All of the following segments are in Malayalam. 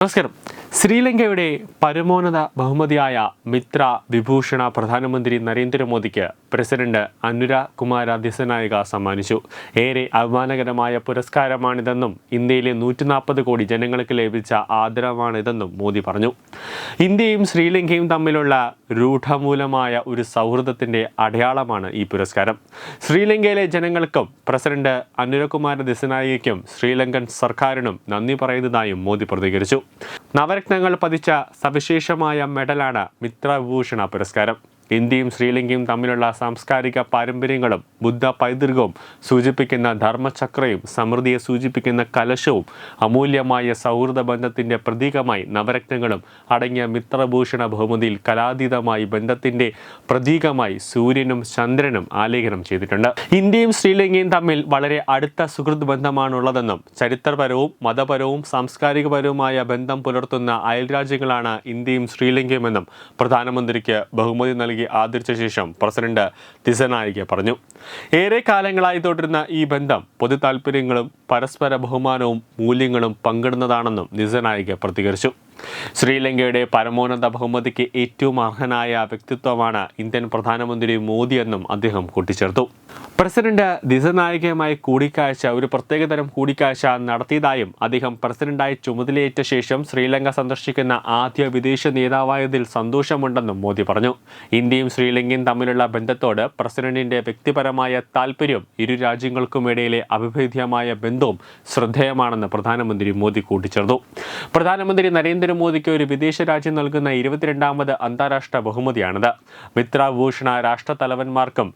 നമസ്കാരം ശ്രീലങ്കയുടെ പരമോന്നത ബഹുമതിയായ മിത്ര വിഭൂഷണ പ്രധാനമന്ത്രി നരേന്ദ്രമോദിക്ക് പ്രസിഡന്റ് അനുര കുമാര ദിസനായിക സമ്മാനിച്ചു. ഏറെ അഭിമാനകരമായ പുരസ്കാരമാണിതെന്നും ഇന്ത്യയിലെ നൂറ്റി നാൽപ്പത് കോടി ജനങ്ങൾക്ക് ലഭിച്ച ആദരവാണിതെന്നും മോദി പറഞ്ഞു. ഇന്ത്യയും ശ്രീലങ്കയും തമ്മിലുള്ള രൂഢമൂലമായ ഒരു സൗഹൃദത്തിന്റെ അടയാളമാണ് ഈ പുരസ്കാരം. ശ്രീലങ്കയിലെ ജനങ്ങൾക്കും പ്രസിഡന്റ് അനുരകുമാര ദിസനായികയ്ക്കും ശ്രീലങ്കൻ സർക്കാരിനും നന്ദി പറയുന്നതായും മോദി പ്രതികരിച്ചു. നവരത്നങ്ങൾ പതിച്ച സവിശേഷമായ മെഡലാണ് മിത്രവിഭൂഷണ പുരസ്കാരം. ഇന്ത്യയും ശ്രീലങ്കയും തമ്മിലുള്ള സാംസ്കാരിക പാരമ്പര്യങ്ങളും ബുദ്ധ പൈതൃകവും സൂചിപ്പിക്കുന്ന ധർമ്മചക്രയും സമൃദ്ധിയെ സൂചിപ്പിക്കുന്ന കലശവും അമൂല്യമായ സൗഹൃദ ബന്ധത്തിന്റെ പ്രതീകമായി നവരത്നങ്ങളും അടങ്ങിയ മിത്രഭൂഷണ ബഹുമതിയിൽ കലാതീതമായി ബന്ധത്തിന്റെ പ്രതീകമായി സൂര്യനും ചന്ദ്രനും ആലേഖനം ചെയ്തിട്ടുണ്ട്. ഇന്ത്യയും ശ്രീലങ്കയും തമ്മിൽ വളരെ അടുത്ത സുഹൃത്ത് ബന്ധമാണുള്ളതെന്നും ചരിത്രപരവും മതപരവും സാംസ്കാരികപരവുമായ ബന്ധം പുലർത്തുന്ന അയൽരാജ്യങ്ങളാണ് ഇന്ത്യയും ശ്രീലങ്കയുമെന്നും പ്രധാനമന്ത്രിക്ക് ബഹുമതി നൽകി ആദരിച്ച ശേഷം പ്രസിഡന്റ് തിസനായിക പറഞ്ഞു. ഏറെ കാലങ്ങളായി തുടരുന്ന ഈ ബന്ധം പൊതു താൽപ്പര്യങ്ങളും പരസ്പര ബഹുമാനവും മൂല്യങ്ങളും പങ്കിടുന്നതാണെന്നും നിസനായിക പ്രതികരിച്ചു. ശ്രീലങ്കയുടെ പരമോന്നത ബഹുമതിക്ക് ഏറ്റവും അർഹനായ വ്യക്തിത്വമാണ് ഇന്ത്യൻ പ്രധാനമന്ത്രി മോദിയെന്നും അദ്ദേഹം കൂട്ടിച്ചേർത്തു. പ്രസിഡന്റ് ദിശനായികയുമായി കൂടിക്കാഴ്ച ഒരു പ്രത്യേകതരം കൂടിക്കാഴ്ച നടത്തിയതായും അദ്ദേഹം പ്രസിഡന്റായി ചുമതലയേറ്റ ശേഷം ശ്രീലങ്ക സന്ദർശിക്കുന്ന ആദ്യ വിദേശ നേതാവായതിൽ സന്തോഷമുണ്ടെന്നും മോദി പറഞ്ഞു. ഇന്ത്യയും ശ്രീലങ്കയും തമ്മിലുള്ള ബന്ധത്തോട് പ്രസിഡന്റിന്റെ വ്യക്തിപരമായ താൽപ്പര്യവും ഇരു രാജ്യങ്ങൾക്കുമിടയിലെ അഭിഭേദ്യമായ ബന്ധവും ശ്രദ്ധേയമാണെന്ന് പ്രധാനമന്ത്രി മോദി കൂട്ടിച്ചേർത്തു. പ്രധാനമന്ത്രി നരേന്ദ്രമോദിക്ക് ഒരു വിദേശ രാജ്യം നൽകുന്ന ഇരുപത്തിരണ്ടാമത് അന്താരാഷ്ട്ര ബഹുമതിയാണിത്. മിത്രഭൂഷണ രാഷ്ട്രതലവന്മാർക്കും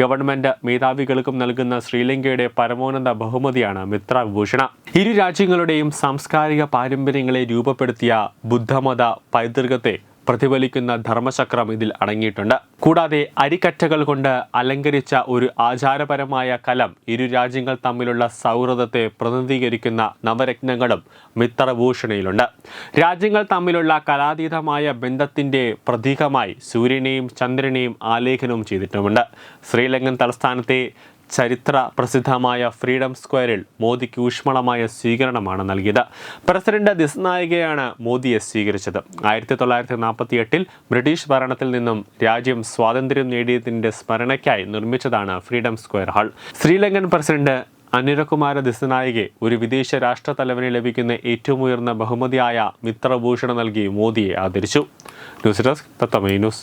ഗവൺമെന്റ് മേധാവികൾക്കും നൽകുന്ന ശ്രീലങ്കയുടെ പരമോന്നത ബഹുമതിയാണ് മിത്രഭൂഷണ ഇരു രാജ്യങ്ങളുടെയും സാംസ്കാരിക പാരമ്പര്യങ്ങളെ രൂപപ്പെടുത്തിയ ബുദ്ധമത പൈതൃകത്തെ പ്രതിഫലിക്കുന്ന ധർമ്മചക്രം ഇതിൽ അടങ്ങിയിട്ടുണ്ട്. കൂടാതെ അരിക്കറ്റകൾ കൊണ്ട് അലങ്കരിച്ച ഒരു ആചാരപരമായ കലം ഇരു രാജ്യങ്ങൾ തമ്മിലുള്ള സൗഹൃദത്തെ പ്രതിനിധീകരിക്കുന്ന നവരത്നങ്ങളും മിത്രഭൂഷണയിലുണ്ട്. രാജ്യങ്ങൾ തമ്മിലുള്ള കലാതീതമായ ബന്ധത്തിന്റെ പ്രതീകമായി സൂര്യനെയും ചന്ദ്രനെയും ആലേഖനവും ചെയ്തിട്ടുമുണ്ട്. ശ്രീലങ്കൻ തലസ്ഥാനത്തെ ചരിത്ര പ്രസിദ്ധമായ ഫ്രീഡം സ്ക്വയറിൽ മോദിക്ക് ഊഷ്മളമായ സ്വീകരണമാണ് നൽകിയത്. പ്രസിഡന്റ് ദിസ്നായികയാണ് മോദിയെ സ്വീകരിച്ചത്. ആയിരത്തി തൊള്ളായിരത്തി നാൽപ്പത്തി എട്ടിൽ ബ്രിട്ടീഷ് ഭരണത്തിൽ നിന്നും രാജ്യം സ്വാതന്ത്ര്യം നേടിയതിന്റെ സ്മരണയ്ക്കായി നിർമ്മിച്ചതാണ് Freedom Square Hall. Sri Lankan president Anurakumara Dissanayake ഒരു വിദേശ രാഷ്ട്രതലവന് ലഭിക്കുന്ന ഏറ്റവും ഉയർന്ന ബഹുമതിയായ മിത്രഭൂഷണം നൽകി മോദിയെ ആദരിച്ചു. News desk തത്തമൈ news.